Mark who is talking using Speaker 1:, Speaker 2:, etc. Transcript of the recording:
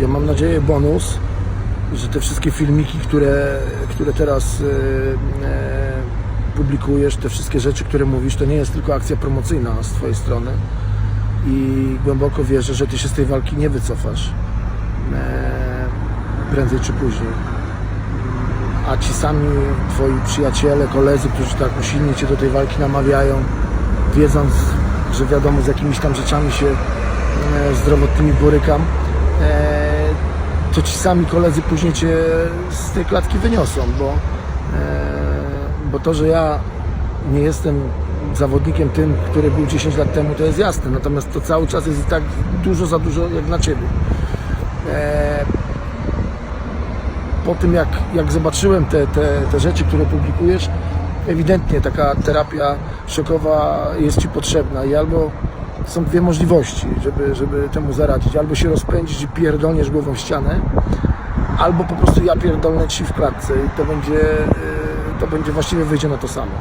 Speaker 1: ja mam nadzieję, bonus, że te wszystkie filmiki, które, które teraz e, e, publikujesz, te wszystkie rzeczy, które mówisz, to nie jest tylko akcja promocyjna z Twojej strony i głęboko wierzę, że Ty się z tej walki nie wycofasz e, prędzej czy później. A ci sami Twoi przyjaciele, koledzy, którzy tak usilnie Cię do tej walki namawiają, wiedząc, że wiadomo z jakimiś tam rzeczami się e, zdrowotnymi borykam, e, to ci sami koledzy później Cię z tej klatki wyniosą, bo, e, bo to, że ja nie jestem zawodnikiem tym, który był 10 lat temu, to jest jasne, natomiast to cały czas jest i tak dużo za dużo jak na Ciebie. E, po tym jak, jak zobaczyłem te, te, te rzeczy, które publikujesz, ewidentnie taka terapia szokowa jest Ci potrzebna i albo są dwie możliwości, żeby, żeby temu zaradzić. Albo się rozpędzić i pierdolniesz głową w ścianę, albo po prostu ja pierdolnę Ci w klatce i to będzie, yy, to będzie właściwie wyjdzie na to samo.